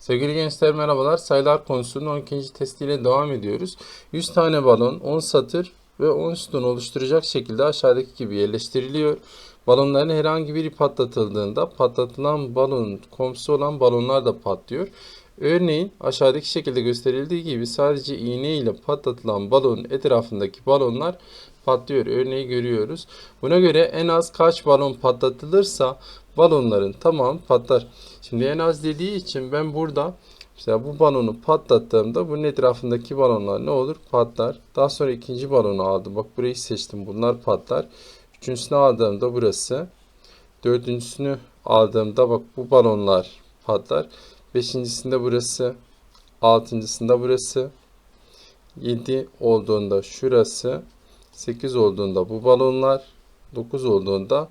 Sevgili gençler merhabalar. Sayılar konusunun 12. testiyle devam ediyoruz. 100 tane balon, 10 satır ve 10 sütun oluşturacak şekilde aşağıdaki gibi yerleştiriliyor. Balonların herhangi biri patlatıldığında patlatılan balonun komşusu olan balonlar da patlıyor. Örneğin aşağıdaki şekilde gösterildiği gibi sadece iğne ile patlatılan balonun etrafındaki balonlar patlıyor. Örneği görüyoruz. Buna göre en az kaç balon patlatılırsa balonların tamamı patlar. Şimdi en az dediği için ben burada mesela bu balonu patlattığımda bunun etrafındaki balonlar ne olur? Patlar. Daha sonra ikinci balonu aldım. Bak burayı seçtim. Bunlar patlar. Üçüncüsünü aldığımda burası. Dördüncüsünü aldığımda bak bu balonlar patlar. Beşincisinde burası. Altıncısında burası. 7 olduğunda şurası. 8 olduğunda bu balonlar. 9 olduğunda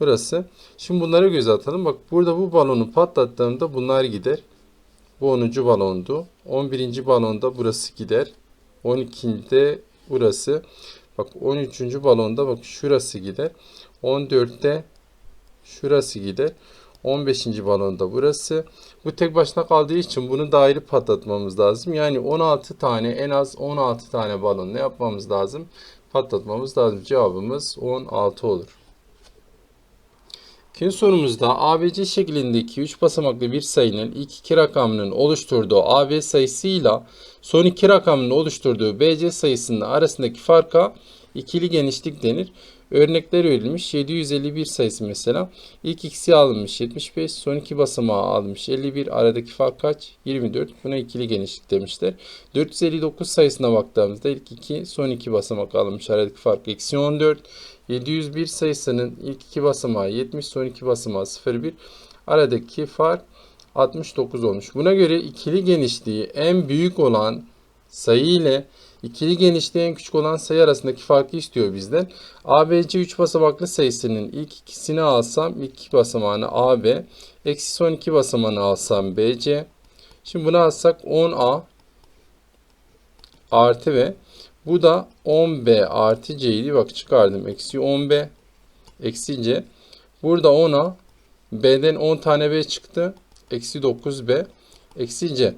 burası. Şimdi bunlara göz atalım. Bak burada bu balonu patlattığımda bunlar gider. Bu 10. balondu. 11. balonda burası gider. 12'de burası. Bak 13. balonda bak şurası gider. 14'te şurası gider. 15. balonda burası. Bu tek başına kaldığı için bunu da ayrı patlatmamız lazım. Yani 16 tane en az 16 tane balon ne yapmamız lazım? Patlatmamız lazım. Cevabımız 16 olur. İkinci sorumuzda ABC şeklindeki 3 basamaklı bir sayının ilk iki rakamının oluşturduğu AB sayısıyla son iki rakamının oluşturduğu BC sayısının arasındaki farka ikili genişlik denir. Örnekler verilmiş. 751 sayısı mesela. İlk ikisi alınmış 75. Son iki basamağı alınmış 51. Aradaki fark kaç? 24. Buna ikili genişlik demişler. 459 sayısına baktığımızda ilk iki son iki basamak alınmış. Aradaki fark eksi 14. 701 sayısının ilk iki basamağı 70. Son iki basamağı 01. Aradaki fark 69 olmuş. Buna göre ikili genişliği en büyük olan sayı ile ikili genişliği en küçük olan sayı arasındaki farkı istiyor bizden. ABC 3 basamaklı sayısının ilk ikisini alsam ilk basamağını AB, eksi son iki basamağını alsam BC. Şimdi bunu alsak 10A artı ve bu da 10B artı C'ydi. Bak çıkardım. Eksi 10B eksi C. Burada 10A B'den 10 tane B çıktı. Eksi 9B eksi C.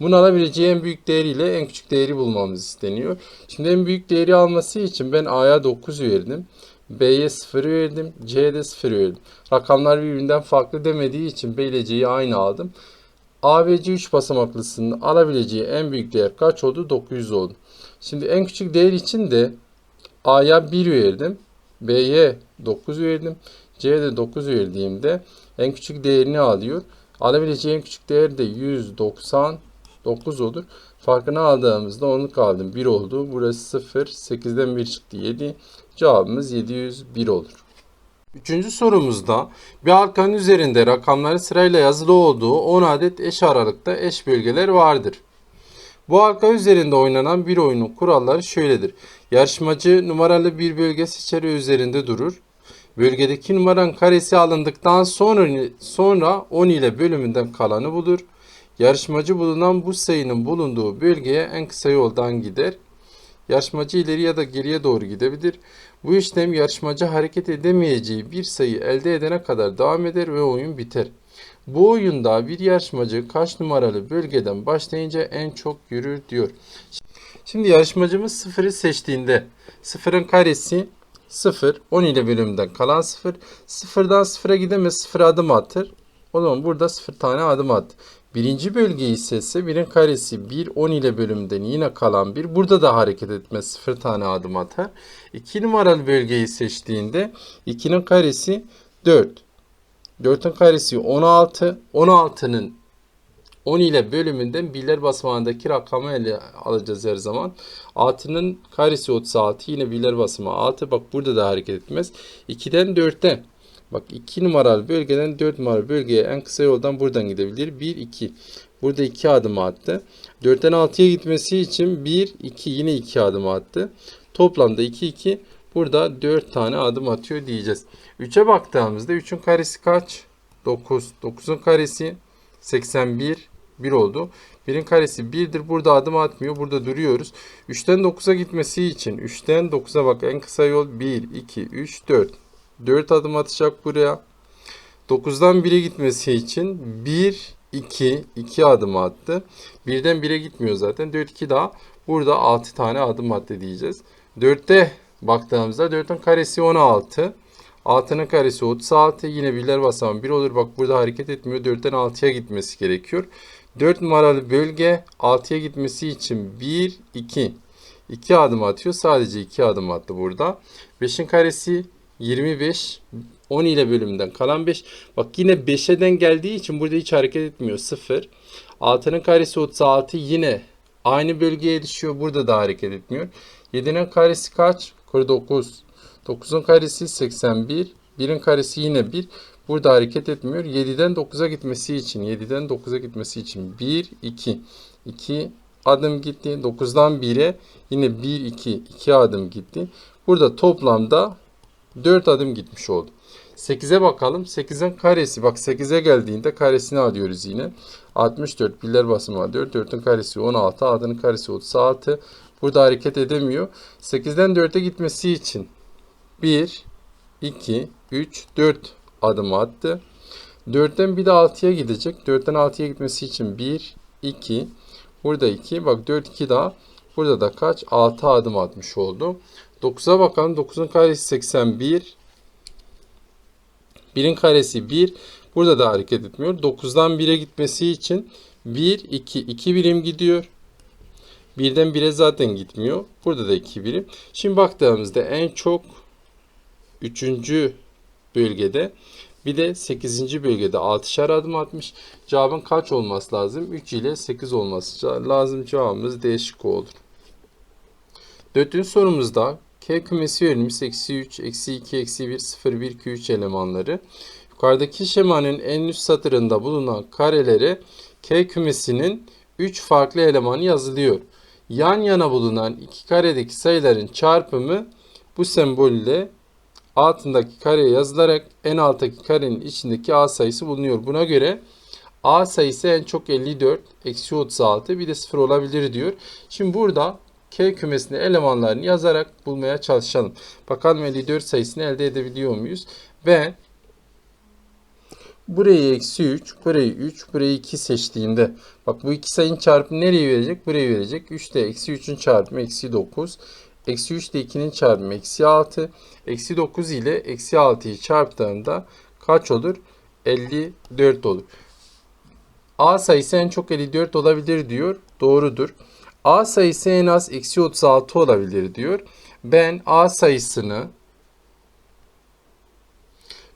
Bunu alabileceği en büyük değeriyle en küçük değeri bulmamız isteniyor. Şimdi en büyük değeri alması için ben A'ya 9 verdim. B'ye 0 verdim. C'ye de 0 verdim. Rakamlar birbirinden farklı demediği için B ile C'yi aynı aldım. A ve C 3 basamaklısının alabileceği en büyük değer kaç oldu? 900 oldu. Şimdi en küçük değer için de A'ya 1 verdim. B'ye 9 verdim. C'ye de 9 verdiğimde en küçük değerini alıyor. Alabileceği en küçük değer de 199 olur. Farkını aldığımızda onu kaldım 1 oldu. Burası 0. 8'den 1 çıktı 7. Cevabımız 701 olur. Üçüncü sorumuzda bir halkanın üzerinde rakamları sırayla yazılı olduğu 10 adet eş aralıkta eş bölgeler vardır. Bu halka üzerinde oynanan bir oyunun kuralları şöyledir. Yarışmacı numaralı bir bölge seçer ve üzerinde durur. Bölgedeki numaranın karesi alındıktan sonra, sonra 10 ile bölümünden kalanı bulur. Yarışmacı bulunan bu sayının bulunduğu bölgeye en kısa yoldan gider. Yarışmacı ileri ya da geriye doğru gidebilir. Bu işlem yarışmacı hareket edemeyeceği bir sayı elde edene kadar devam eder ve oyun biter. Bu oyunda bir yarışmacı kaç numaralı bölgeden başlayınca en çok yürür diyor. Şimdi yarışmacımız sıfırı seçtiğinde sıfırın karesi 0, 10 ile bölümünden kalan 0. Sıfırdan sıfıra gidemez, sıfır adım atır. O zaman burada sıfır tane adım at. Birinci bölgeyi seçse birin karesi 1, 10 ile bölümünden yine kalan 1. Burada da hareket etmez, sıfır tane adım atar. 2 numaralı bölgeyi seçtiğinde 2'nin karesi 4. 4'ün karesi 16. 16'nın 10 ile bölümünden birler basamağındaki rakamı ele alacağız her zaman. 6'nın karesi 36 yine birler basamağı 6. Bak burada da hareket etmez. 2'den 4'te. Bak 2 numaralı bölgeden 4 numaralı bölgeye en kısa yoldan buradan gidebilir. 1, 2. Burada 2 adım attı. 4'ten 6'ya gitmesi için 1, 2 yine 2 adım attı. Toplamda 2, 2. Burada 4 tane adım atıyor diyeceğiz. 3'e baktığımızda 3'ün karesi kaç? 9. 9'un karesi 81. 1 oldu. 1'in karesi 1'dir. Burada adım atmıyor. Burada duruyoruz. 3'ten 9'a gitmesi için 3'ten 9'a bak en kısa yol 1, 2, 3, 4. 4 adım atacak buraya. 9'dan 1'e gitmesi için 1, 2, 2 adım attı. Birden 1'e gitmiyor zaten. 4, 2 daha. Burada 6 tane adım attı diyeceğiz. 4'te baktığımızda 4'ün karesi 16. 6'nın karesi 36. Yine birler basamağı 1 olur. Bak burada hareket etmiyor. 4'ten 6'ya gitmesi gerekiyor. 4 numaralı bölge 6'ya gitmesi için 1, 2. 2 adım atıyor. Sadece 2 adım attı burada. 5'in karesi 25. 10 ile bölümden kalan 5. Bak yine 5'e geldiği için burada hiç hareket etmiyor. 0. 6'nın karesi 36 yine aynı bölgeye düşüyor. Burada da hareket etmiyor. 7'nin karesi kaç? 49. 9'un karesi 81. 1'in karesi yine 1. Burada hareket etmiyor. 7'den 9'a gitmesi için 7'den 9'a gitmesi için 1 2 2 adım gitti. 9'dan 1'e yine 1 2 2 adım gitti. Burada toplamda 4 adım gitmiş oldu. 8'e bakalım. 8'in karesi. Bak 8'e geldiğinde karesini alıyoruz yine. 64 birler basamağı 4. 4'ün karesi 16. 6'nın karesi 36. Burada hareket edemiyor. 8'den 4'e gitmesi için 1, 2, 3, 4 adım attı. 4'ten bir de 6'ya gidecek. 4'ten 6'ya gitmesi için 1, 2, burada 2. Bak 4, 2 daha. Burada da kaç? 6 adım atmış oldu. 9'a bakalım. 9'un karesi 81. 1'in karesi 1. Burada da hareket etmiyor. 9'dan 1'e gitmesi için 1, 2, 2 birim gidiyor. 1'den 1'e zaten gitmiyor. Burada da 2 birim. Şimdi baktığımızda en çok 3. bölgede bir de 8. bölgede 6'şar adım atmış. Cevabın kaç olması lazım? 3 ile 8 olması lazım. Cevabımız D şıkkı olur. Dördüncü sorumuzda K kümesi verilmiş. Eksi 3, eksi 2, eksi 1, 0, 1, 2, 3 elemanları. Yukarıdaki şemanın en üst satırında bulunan karelere K kümesinin 3 farklı elemanı yazılıyor. Yan yana bulunan iki karedeki sayıların çarpımı bu sembolle altındaki kareye yazılarak en alttaki karenin içindeki A sayısı bulunuyor. Buna göre A sayısı en çok 54, eksi 36 bir de 0 olabilir diyor. Şimdi burada K kümesinde elemanlarını yazarak bulmaya çalışalım. Bakalım 54 sayısını elde edebiliyor muyuz? Ben burayı eksi 3, burayı 3, burayı 2 seçtiğimde bak bu iki sayının çarpımı nereye verecek? Buraya verecek. 3 de eksi 3'ün çarpımı eksi 9. Eksi 3 ile 2'nin çarpımı eksi 6. Eksi 9 ile eksi 6'yı çarptığımda kaç olur? 54 olur. A sayısı en çok 54 olabilir diyor. Doğrudur. A sayısı en az eksi 36 olabilir diyor. Ben A sayısını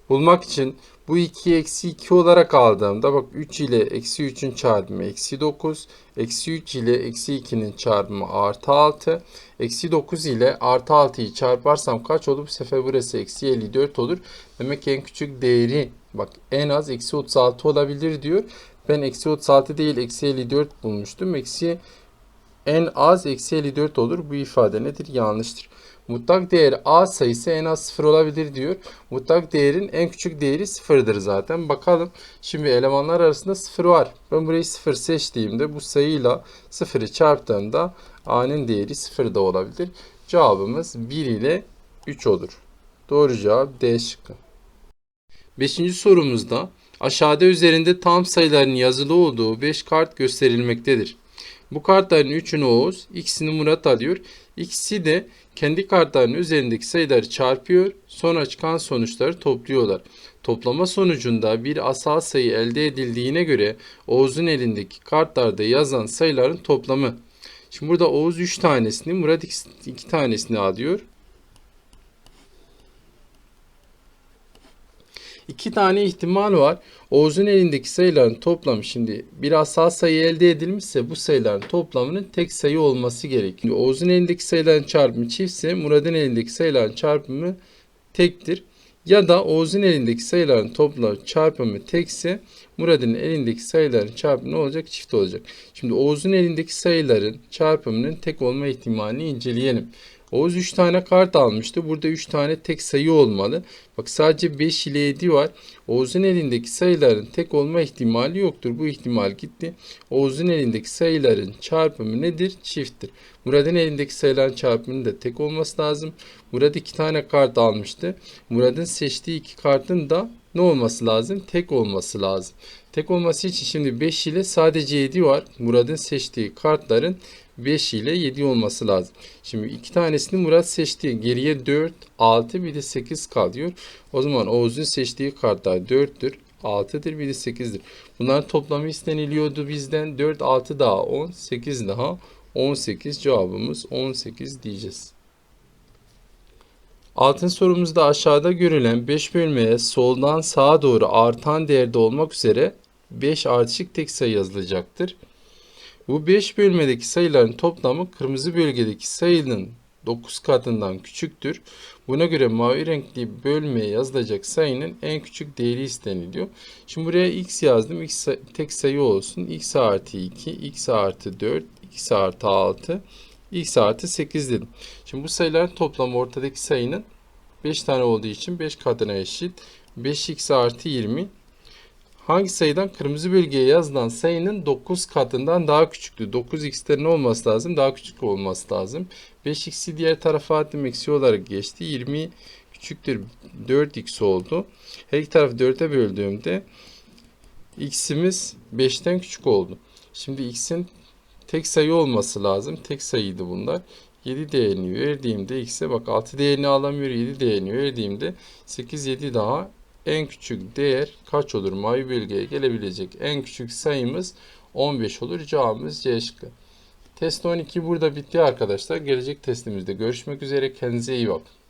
bulmak için bu 2'yi eksi 2 olarak aldığımda bak 3 ile eksi 3'ün çarpımı eksi 9. Eksi 3 ile eksi 2'nin çarpımı artı 6. Eksi 9 ile artı 6'yı çarparsam kaç olur? Bu sefer burası eksi 54 olur. Demek ki en küçük değeri bak en az eksi 36 olabilir diyor. Ben eksi 36 değil eksi 54 bulmuştum. Eksi en az eksi 54 olur. Bu ifade nedir? Yanlıştır. Mutlak değer A sayısı en az 0 olabilir diyor. Mutlak değerin en küçük değeri 0'dır zaten. Bakalım. Şimdi elemanlar arasında 0 var. Ben burayı 0 seçtiğimde bu sayıyla 0'ı çarptığımda A'nın değeri 0 da olabilir. Cevabımız 1 ile 3 olur. Doğru cevap D şıkkı. Beşinci sorumuzda aşağıda üzerinde tam sayıların yazılı olduğu 5 kart gösterilmektedir. Bu kartların 3'ünü Oğuz, ikisini Murat alıyor. İkisi de kendi kartlarının üzerindeki sayıları çarpıyor. Sonra çıkan sonuçları topluyorlar. Toplama sonucunda bir asal sayı elde edildiğine göre Oğuz'un elindeki kartlarda yazan sayıların toplamı. Şimdi burada Oğuz 3 tanesini, Murat 2 tanesini alıyor. İki tane ihtimal var. Oğuz'un elindeki sayıların toplamı şimdi bir asal sayı elde edilmişse bu sayıların toplamının tek sayı olması gerekiyor. Oğuz'un elindeki sayıların çarpımı çiftse Murat'ın elindeki sayıların çarpımı tektir. Ya da Oğuz'un elindeki sayıların toplamı çarpımı tekse Murat'ın elindeki sayıların çarpımı ne olacak? Çift olacak. Şimdi Oğuz'un elindeki sayıların çarpımının tek olma ihtimalini inceleyelim. Oğuz 3 tane kart almıştı. Burada 3 tane tek sayı olmalı. Bak sadece 5 ile 7 var. Oğuz'un elindeki sayıların tek olma ihtimali yoktur. Bu ihtimal gitti. Oğuz'un elindeki sayıların çarpımı nedir? Çifttir. Murat'ın elindeki sayıların çarpımının da tek olması lazım. Murat 2 tane kart almıştı. Murat'ın seçtiği iki kartın da ne olması lazım? Tek olması lazım. Tek olması için şimdi 5 ile sadece 7 var. Murat'ın seçtiği kartların 5 ile 7 olması lazım. Şimdi iki tanesini Murat seçti. Geriye 4, 6 bir de 8 kalıyor. O zaman Oğuz'un seçtiği kartlar 4'tür. 6'dır bir de 8'dir. Bunların toplamı isteniliyordu bizden. 4, 6 daha 10, 8 daha 18 cevabımız 18 diyeceğiz. Altın sorumuzda aşağıda görülen 5 bölmeye soldan sağa doğru artan değerde olmak üzere 5 ardışık tek sayı yazılacaktır. Bu 5 bölmedeki sayıların toplamı kırmızı bölgedeki sayının 9 katından küçüktür. Buna göre mavi renkli bölmeye yazılacak sayının en küçük değeri isteniliyor. Şimdi buraya x yazdım. x tek sayı olsun. x artı 2, x artı 4, x artı 6, x artı 8 dedim. Şimdi bu sayıların toplamı ortadaki sayının 5 tane olduğu için 5 katına eşit. 5x artı 20 Hangi sayıdan kırmızı bölgeye yazılan sayının 9 katından daha küçüktü? 9x'te ne olması lazım? Daha küçük olması lazım. 5x'i diğer tarafa attım eksi olarak geçti. 20 küçüktür 4x oldu. Her iki tarafı 4'e böldüğümde x'imiz 5'ten küçük oldu. Şimdi x'in tek sayı olması lazım. Tek sayıydı bunlar. 7 değerini verdiğimde x'e bak 6 değerini alamıyor 7 değerini verdiğimde 8 7 daha en küçük değer kaç olur? Mavi bölgeye gelebilecek en küçük sayımız 15 olur. Cevabımız C şıkkı. Test 12 burada bitti arkadaşlar. Gelecek testimizde görüşmek üzere. Kendinize iyi bakın.